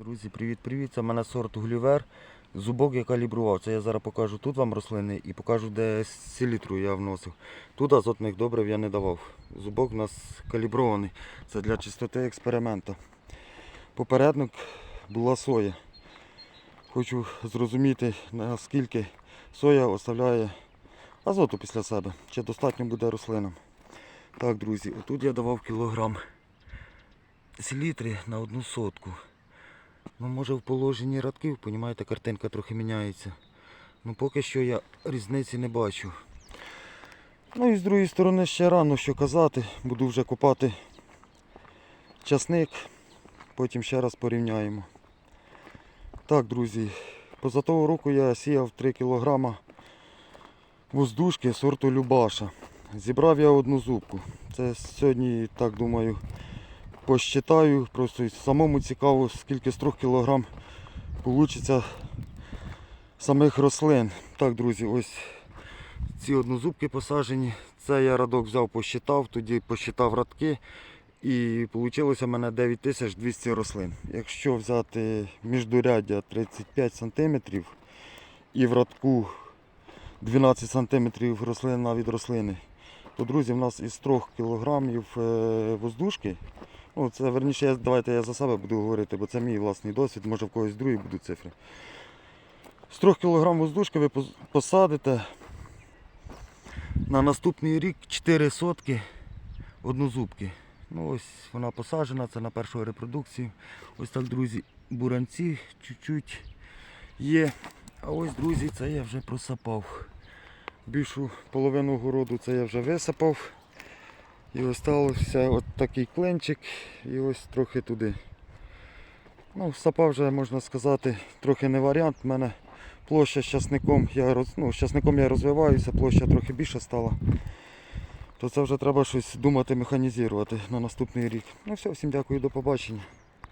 Друзі, привіт-привіт! Це в мене сорт Гулівер. Зубок я калібрував. Це я зараз покажу тут вам рослини і покажу, де селітру я вносив. Тут азотних добрив я не давав. Зубок у нас калібрований. Це для чистоти експерименту. Попередник була соя. Хочу зрозуміти, наскільки соя оставляє азоту після себе. Чи достатньо буде рослинам. Так, друзі, отут я давав кілограм селітри на одну сотку. Ну, може в положенні радків, понімаєте, картинка трохи міняється. Ну поки що я різниці не бачу. Ну і з другої сторони ще рано що казати. Буду вже копати часник, потім ще раз порівняємо. Так, друзі, поза того року я сіяв 3 кг воздушки сорту Любаша. Зібрав я одну зубку. Це сьогодні, так думаю, посчитаю, просто самому цікаво, скільки з 3 кг вийде самих рослин. Так, друзі, ось ці однозубки посаджені. Це я радок взяв, посчитав, тоді посчитав радки. І вийшло в мене 9200 рослин. Якщо взяти міждуряддя 35 см і в радку 12 см рослина від рослини, то, друзі, в нас із 3 кг воздушки Ну, це верніше, я, давайте я за себе буду говорити, бо це мій власний досвід, може в когось другий будуть цифри. З 3 кг воздушки ви посадите на наступний рік 4 сотки однозубки. Ну ось вона посаджена, це на першу репродукцію. Ось так, друзі, буранці чуть-чуть є. А ось, друзі, це я вже просапав. Більшу половину городу це я вже висипав. І остався от такий клинчик і ось трохи туди. Ну, сапа вже можна сказати, трохи не варіант. У мене площа з часником, я ну, з часником я розвиваюся, площа трохи більша стала. То це вже треба щось думати, механізувати на наступний рік. Ну все, всім дякую, до побачення.